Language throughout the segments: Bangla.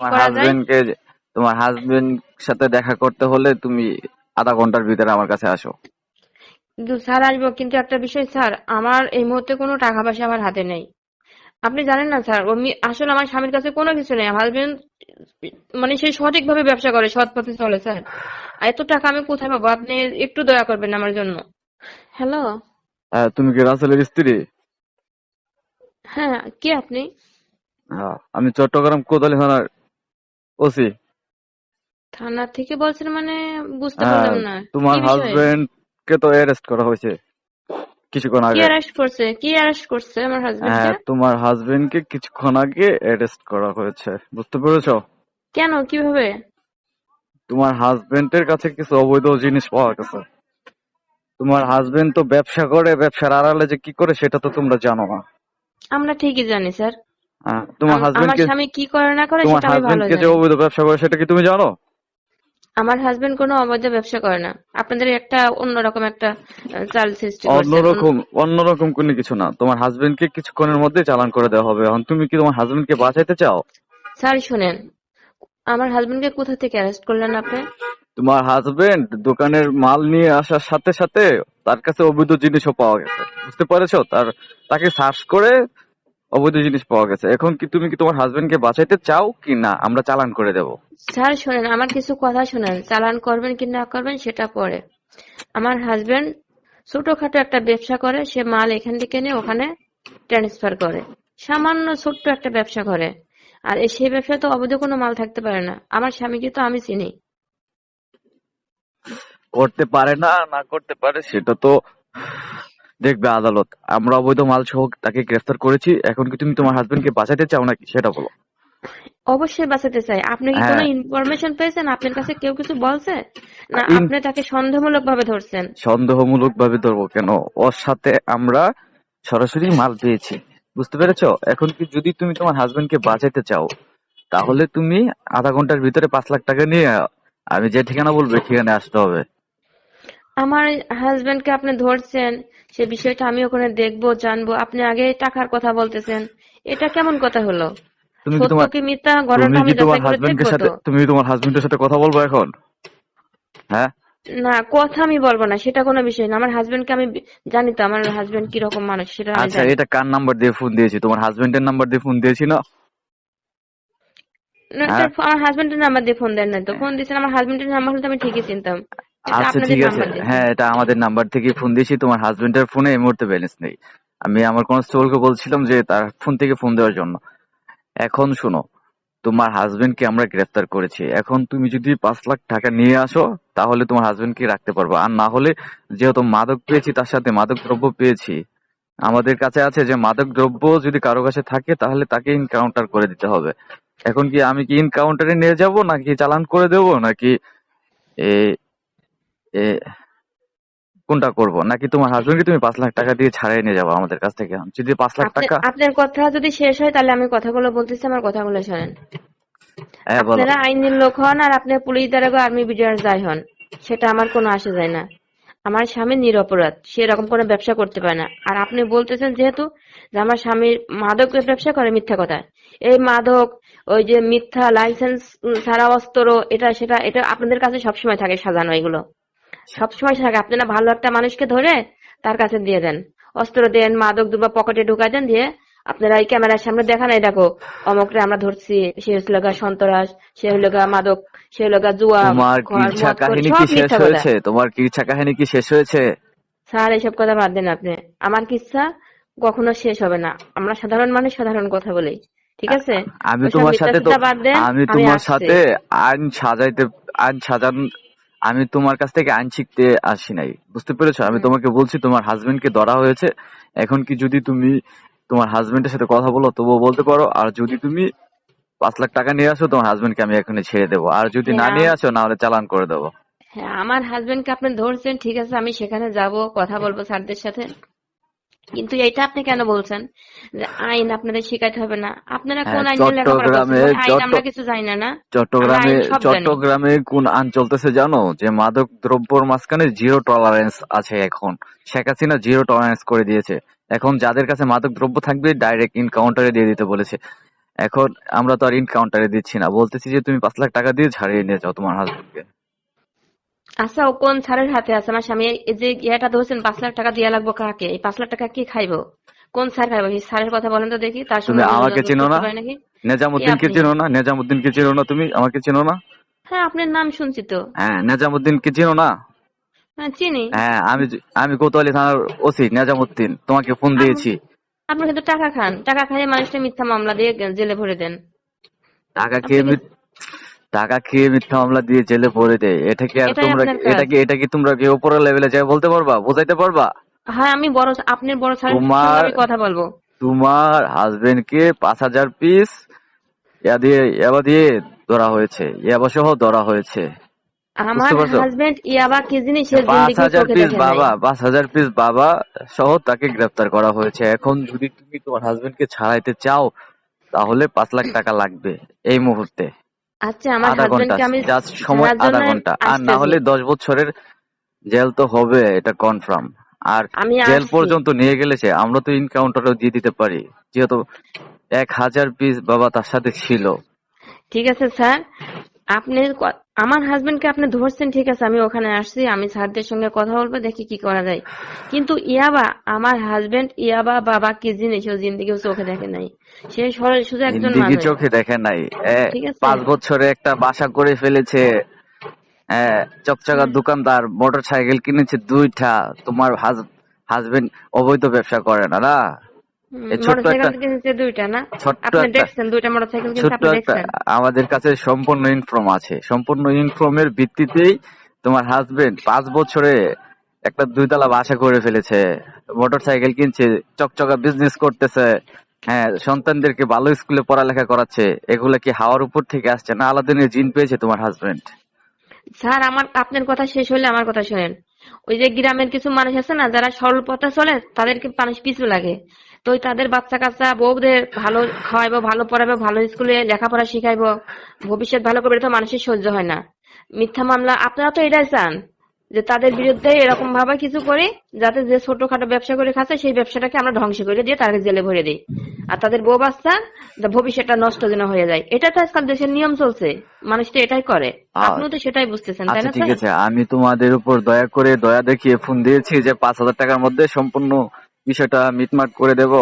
তোমার হাজবেন্ডকে তোমার হাজবেন্ড সাথে দেখা করতে হলে তুমি আধা ঘণ্টার ভিতরে আমার কাছে আসো। কিন্তু স্যার আসব। কিন্তু একটা বিষয় স্যার আমার এই মুহূর্তে কোনো টাকা পয়সা আমার হাতে নেই। আপনি জানেন না স্যার আমি আসলে আমার স্বামীর কাছে কোনো কিছু নেই। হাজবেন্ড মানে সে সঠিকভাবে ব্যবসা করে সৎ পথে চলে স্যার। আর এত টাকা আমি কোথায় পাবো? আপনি একটু দয়া করবেন আমার জন্য। হ্যালো? হ্যাঁ, তুমি কি রাসেলের স্ত্রী? হ্যাঁ কে আপনি? আমি চট্টগ্রাম কোদালি থানার ওসি। থানা থেকে বলছেন মানে বুঝতে হ্যাঁ, পারলাম না তোমার হাজবেন্ড কে তো অ্যারেস্ট করা হয়েছে কিছুক্ষণ কি আগে। অ্যারেস্ট করছে? কি অ্যারেস্ট করছে আমার হাজবেন্ড হ্যাঁ তোমার হাজবেন্ড কে কিছুক্ষণ আগে অ্যারেস্ট করা হয়েছে বুঝতে পেরেছ? কেন? কীভাবে? তোমার হাজবেন্ডের কাছে কিছু অবৈধ জিনিস পাওয়া গেছে। তোমার হাজবেন্ড তো ব্যবসা করে ব্যবসার আড়ালে যে কি করে সেটা তো তোমরা জানো না। আমরা ঠিকই জানি স্যার। হ্যাঁ, তোমার হাজবেন্ড আমার কে স্বামী কি করে না করে সেটা আমি ভালো হাজবেন্ড কে যে জানি অবৈধ ব্যবসা করে সেটা কি তুমি জানো? আমার হাজবেন্ড কোনো অবৈধ ব্যবসা করে না। আপনাদের একটা অন্যরকম একটা চাল সৃষ্টি অন্যরকম অন্যরকম কোনো কিছু না। তোমার হাজবেন্ড কে কিছুক্ষণের মধ্যে চালান করে দেওয়া হবে। এখন তুমি কি তোমার হাজবেন্ড কে বাঁচাইতে চাও? স্যার শুনেন। আমার হাজবেন্ডকে কোথা থেকে অ্যারেস্ট করলেন আপনি? তোমার হাজবেন্ড দোকানের মাল নিয়ে আসার সাথে সাথে তার কাছে অবৈধ জিনিসও পাওয়া গেছে। বুঝতে পেরেছ? তার তাকে সার্চ করে অবৈধ জিনিস পাওয়া গেছে। এখন কি তুমি কি তোমার হাজবেন্ডকে বাঁচাইতে চাও কি না? আমরা চালান করে দেব। স্যার শুনেন আমার কিছু কথা শুনেন। চালান করবেন কি না করবেন সেটা পরে। আমার হাজবেন্ড ছোটখাটো একটা ব্যবসা করে সে মাল এখান থেকে নিয়ে ওখানে ট্রান্সফার করে। সামান্য ছোট্ট একটা ব্যবসা করে। আর সেই ব্যবসায় তো অবৈধ কোনো মাল থাকতে পারে না। আমার স্বামীকে তো আমি চিনি। করতে পারে না না করতে পারে সেটা তো দেখবে আদালত। আমরা অবৈধ মাল সহ তাকে গ্রেফতার করেছি এখন কি তুমি তোমার হাজবেন্ড কে বাঁচাইতে চাও নাকি সেটা বলো। অবশ্যই বাঁচাতে চাই। আপনি কি কোনো হ্যাঁ। ইনফরমেশন পেয়েছেন? আপনার কাছে কেউ কিছু বলছে? না আপনি তাকে সন্দেহমূলক ভাবে ধরছেন? সন্দেহমূলক ভাবে ধরবো কেন? ওর সাথে আমরা সরাসরি মাল পেয়েছি। বুঝতে পেরেছ? এখন কি যদি তুমি তোমার হাজবেন্ড কে বাঁচাইতে চাও তাহলে তুমি আধা ঘণ্টার ভিতরে পাঁচ লাখ টাকা নিয়ে আমি যে ঠিকানা বলব ঠিকানায় আসতে হবে। আমার হাজবেন্ড কে আপনি ধরছেন সে বিষয়টা আমি ওখানে দেখব জানব। আপনি আগে টাকার কথা বলতেছেন। এটা কেমন কথা হলো? তুমি কি তোমার কি মিথ্যা? ঘটনাটা আমি তোমার যাচাই করে দেখব সাথে তুমি কি তোমার হাজবেন্ডের সাথে কথা বলব এখন? হ্যাঁ? না কথা আমি বলব না সেটা কোনো বিষয় না। আমার হাজবেন্ডকে আমি বি- জানি তো আমার হাজবেন্ড কীরকম মানুষ সেটা আমি আচ্ছা এটা কার নাম্বার দিয়ে ফোন দিয়েছি? তোমার হাজবেন্ডের নাম্বার দিয়ে ফোন দিয়েছি না না, হ্যাঁ। আমার হাজবেন্ডের নাম্বার দিয়ে ফোন দেন না তো। ফোন দিয়েছেন আমার হাজবেন্ডের নাম্বার হলে আমি ঠিকই চিনতাম। আচ্ছা ঠিক আছে। হ্যাঁ এটা আমাদের নাম্বার থেকে ফোন দিয়েছি। তোমার হাজবেন্ডের ফোনে এই মুহূর্তে ব্যালেন্স নেই। আমি আমার কনস্টেবলকে বলছিলাম যে তার ফোন থেকে ফোন দেওয়ার জন্য। এখন শোনো তোমার হাজবেন্ডকে আমরা গ্রেফতার করেছি। এখন তুমি যদি পাঁচ লাখ টাকা নিয়ে আসো তাহলে তোমার হাজবেন্ডকে রাখতে পারব। আর না হলে যেহেতু মাদক পেয়েছি তার সাথে মাদক দ্রব্য পেয়েছি। আমাদের কাছে আছে যে মাদক দ্রব্য যদি কারও কাছে থাকে তাহলে তাকে ইনকাউন্টার করে দিতে হবে। এখন কি আমি কি ইনকাউন্টারে নিয়ে যাব নাকি চালান করে দেব নাকি কোনটা করব? নাকি তোমার হাজবেন্ডকে তুমি পাঁচ লাখ টাকা দিয়ে ছাড়াই নিয়ে যাব আমাদের কাছ থেকে? যদি পাঁচ লাখ টাকা আপনার কথা যদি শেষ হয় তাহলে আমি কথাগুলো বলতেছি আমার কথাগুলো শোনেন। হ্যাঁ আপনারা আইনের লোক হন আর আপনি পুলিশ দ্বারা আর্মি বিডিআর যাই হন সেটা আমার কোনো আসে যায় না। আমার স্বামী নিরপরাধ সে এরকম কোনো ব্যবসা করতে পারে না। আর আপনি বলতেছেন যেহেতু যে আমার স্বামীর মাদকের ব্যবসা করে মিথ্যা কথা। এই মাদক ওই যে মিথ্যা লাইসেন্স ছাড়া অস্ত্র এটা সেটা এটা আপনাদের কাছে সবসময় থাকে সাজানো এগুলো। সবসময় থাকে। আপনারা ভালো একটা মানুষকে ধরে তার কাছে দিয়ে দেন। অস্ত্র দেন মাদক দুবা পকেটে ঢুকাই দেন দিয়ে আপনারা এই ক্যামেরার সামনে দেখান এই দেখো অমকরে আমরা ধরছি সে হলো গা সন্ত্রাস সে হলো গা মাদক সে হলো গা জুয়া তোমার কিচ্ছা কাহিনী কি শেষ হয়েছে? তোমার কিচ্ছা কাহিনী কি শেষ হয়েছে? স্যার এইসব কথা বাদ দেন আপনি। আমার কিচ্ছা কখনো শেষ হবে না। আমরা সাধারণ মানুষ সাধারণ কথা বলি। ঠিক আছে? আমি তোমার সাথে আমি তোমার সাথে আইন সাজাইতে আইন সাজান আমি তোমার কাছ থেকে আইন শিখতে আসি নাই। বুঝতে পেরেছ? আমি তোমাকে বলছি তোমার হাজবেন্ড কে ধরা হয়েছে। এখন কি যদি তুমি তোমার হাজবেন্ডের সাথে কথা বলো তবুও বলতে পারো। আর যদি তুমি পাঁচ লাখ টাকা নিয়ে আসো তোমার হাজবেন্ডকে আমি এখনই ছেড়ে দেবো। আর যদি না হ্যাঁ। নিয়ে আসো না হলে চালান করে দেবো। হ্যাঁ আমার হাজবেন্ডকে আপনি ধরছেন ঠিক আছে আমি সেখানে যাব কথা বলব স্যারদের সাথে। কিন্তু এটা আপনি কেন বলছেন? যে আইন আপনাদের শেখাতে হবে না। আপনারা কোন হ্যাঁ, আইন চট্টগ্রামে ভাই, আইন আমরা কিছু জানি না না? চট্টগ্রামে আইন। চট্টগ্রামে কোন আইন চলতেছে জানো? যে মাদক দ্রব্যর মাঝখানে জিরো টলারেন্স আছে এখন। শেখ হাসিনা জিরো টলারেন্স করে দিয়েছে। এখন যাদের কাছে মাদক দ্রব্য থাকবে ডাইরেক্ট ইনকাউন্টারে দিয়ে দিতে বলেছে। এখন আমরা তো আর ইনকাউন্টারে দিচ্ছি না। বলতেছি যে তুমি পাঁচ লাখ টাকা দিয়ে ছাড়িয়ে নিয়ে যাও তোমার হাজবেন্ডকে আচ্ছা ও কোন স্যারের হাতে আছে? আমার স্বামী এই যে ইয়েটা ধরছেন পাঁচ লাখ টাকা দেওয়া লাগবো কাকে? এই পাঁচ লাখ টাকা কি খাইবো? কোন স্যার খাইবো? এই স্যারের কথা বলেন তো দেখি তার সঙ্গে আমাকে চিনো না? নেজামুদ্দিনকে আপনি? চিনো না? নেজামুদ্দিনকে চিনো না তুমি? আমাকে চিনো না? হ্যাঁ আপনার নাম শুনছি তো। হ্যাঁ নেজামুদ্দিনকে চিনো না? হ্যাঁ চিনি। হ্যাঁ আমি আমি কোতোয়ালি থানার ওসি নেজামুদ্দিন। তোমাকে ফোন দিয়েছি। আপনি কিন্তু টাকা খান। টাকা খাইয়ে মানুষটা মিথ্যা মামলা দিয়ে জেলে ভরে দেন। টাকা খেয়ে টাকা খেয়ে মিথ্যা মামলা দিয়ে জেলে ভরে দেয় এটা কি আর এটাই তোমরা আপনার কাজ। এটা কি এটা কি তোমরা কি উপরের লেভেলে যাই বলতে পারবা? বোঝাইতে পারবা? হ্যাঁ আমি বড় আপনার বড় স্যারের সঙ্গে তোমার- আমি কথা বলব। তোমার হাজবেন্ড কে পাঁচ হাজার পিস ইয়া দিয়ে ইয়াবা দিয়ে ধরা হয়েছে। ইয়াবা সহ ধরা হয়েছে। আমার পারছ? হাজবেন্ড ইয়াবা কি জিনিস সে পাঁচ জিন্দেগি হাজার চোখে পিস দেখে বাবা। পাঁচ হাজার পিস বাবা সহ তাকে গ্রেফতার করা হয়েছে। এখন যদি তুমি তোমার হাজবেন্ড কে ছাড়াইতে চাও তাহলে পাঁচ লাখ টাকা লাগবে এই মুহূর্তে। আচ্ছা আমার আধা ঘণ্টা হাজবেন্ডকে আমি জাস্ট সময় আধা জন্য ঘণ্টা। আর না। হলে দশ বছরের জেল তো হবে এটা কনফার্ম আর আমি জেল আসছি। পর্যন্ত নিয়ে গেলে সে আমরা তো ইনকাউন্টারও দিয়ে দিতে পারি। যেহেতু এক হাজার পিস বাবা তার সাথে ছিল। ঠিক আছে স্যার আপনি ক- আমার হাজবেন্ডকে আপনি ধরছেন ঠিক আছে আমি ওখানে আসছি আমি স্যারদের সঙ্গে কথা বলব দেখি কি করা যায়। কিন্তু ইয়াবা আমার হাজবেন্ড ইয়াবা বাবা কি জিনিস ও জিন্দিগি চোখে দেখে নাই। সে সরল শুধু একজন মানুষ। চোখে দেখে নাই। পাঁচ বছরে একটা বাসা করে ফেলেছে। এ, চকচকার দোকানদার মোটর সাইকেল কিনেছে দুইটা। তোমার হাজবেন্ড অবৈধ ব্যবসা করে না না? আমাদের কাছে সম্পূর্ণ ইনফর্ম আছে। সম্পূর্ণ ইনফর্মের ভিত্তিতেই তোমার হাজবেন্ড পাঁচ বছরে একটা দুইতলা বাসা করে ফেলেছে মোটর সাইকেল কিনছে চকচকা বিজনেস করতেছে হ্যাঁ সন্তানদেরকে ভালো স্কুলে পড়ালেখা করাচ্ছে এগুলো কি হাওয়ার উপর থেকে আসছে না আলাদিনের জিন পেয়েছে তোমার হাজবেন্ড স্যার আমার আপনার কথা শেষ হলে আমার কথা শোনেন। ওই যে গ্রামের কিছু মানুষ আছে না যারা সরল পথে চলে তাদেরকে মানুষ পিছু লাগে। তো তাদের বাচ্চা কাচ্চা বউদের ভালো খাওয়াইবো ভালো পড়াবো ভালো স্কুলে লেখাপড়া শিখাইবো ভবিষ্যৎ ভালো করবে তো মানুষের সহ্য হয় না। মিথ্যা মামলা আপনারা তো এটাই চান যে তাদের বিরুদ্ধে এরকম ভাবে কিছু করি যাতে যে ছোটখাটো ব্যবসা করে খাচ্ছে সেই ব্যবসাটাকে আমরা ধ্বংস করে দিয়ে তাদের জেলে ভরে দিই। আর তাদের বউ বাচ্চা ভবিষ্যৎটা নষ্ট যেন হয়ে যায়। এটা তো আজকাল দেশের নিয়ম চলছে মানুষ তো এটাই করে। আপনিও তো সেটাই বুঝতেছেন তাই আচ্ছা না ঠিক স্যার আছে আমি তোমাদের উপর দয়া করে দয়া দেখিয়ে ফোন দিয়েছি যে পাঁচ হাজার টাকার মধ্যে সম্পূর্ণ বিষয়টা মিটমাট করে দেব।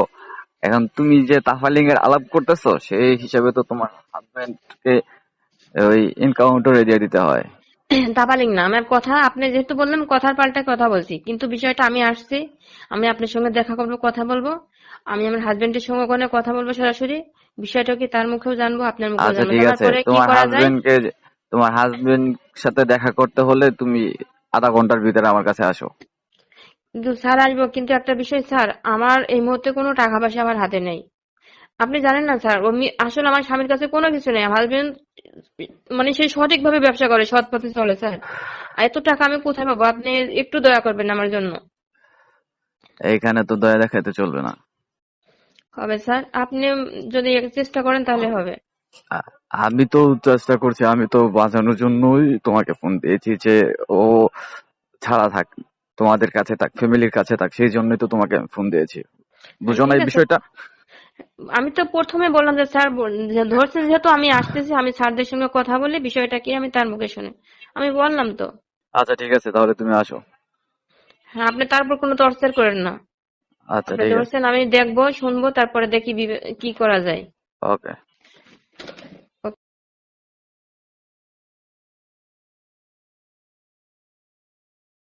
এখন তুমি যে তাফালিং এর আলাপ করতেছো সেই হিসাবে তো তোমার হাজবেন্ডকে ওই এনকাউন্টারে দিয়ে দিতে হয়। দাবালিং না আমার কথা আপনি যেহেতু বললেন কথার পাল্টা কথা বলছি। কিন্তু বিষয়টা আমি আসছি আমি আপনার সঙ্গে দেখা করব কথা বলব। আমি আমার হাজবেন্ডের সঙ্গে ওখানে কথা বলব সরাসরি। বিষয়টা কি তার মুখেও জানব আপনার মুখেও আচ্ছা জানব। ঠিক আছে। তোমার হাজবেন্ডকে তোমার হাজবেন্ড সাথে দেখা করতে হলে তুমি আধা ঘণ্টার ভিতরে আমার কাছে আসো। স্যার আসব কিন্তু একটা বিষয় স্যার আমার এই মুহূর্তে কোনো টাকা পয়সা আমার হাতে নেই। আপনি জানেন না স্যার আসলে আমার স্বামীর কাছে কোনো কিছু নেই। হাজবেন্ড মানে সে সঠিকভাবে ব্যবসা করে সৎ পথে চলে স্যার। এত টাকা আমি কোথায় পাবো? আপনি একটু দয়া করবেন আমার জন্য। এইখানে তো দয়া দেখাইতে চলবে না। হবে স্যার। আপনি যদি চেষ্টা করেন তাহলে হবে। আমি তো চেষ্টা করছি আমি তো বাঁচানোর জন্যই তোমাকে ফোন দিয়েছি যে ও ছাড়া থাক তোমাদের কাছে থাক ফ্যামিলির কাছে থাক সেই জন্যই তো তোমাকে আমি ফোন দিয়েছি। বুঝো না এই বিষয়টা? আমি তো প্রথমে বললাম যে স্যার ধরছেন যেহেতু আমি আসতেছি আমি স্যারদের সঙ্গে কথা বলি বিষয়টা কি আমি তার মুখে শুনে। আমি বললাম তো। আচ্ছা ঠিক আছে তাহলে তুমি আসো। হ্যাঁ আপনি তারপর কোনো তরচার করেন না। আচ্ছা ঠিক আছে। ধরছেন আমি দেখব শুনব তারপরে দেখি কি করা যায়। ওকে।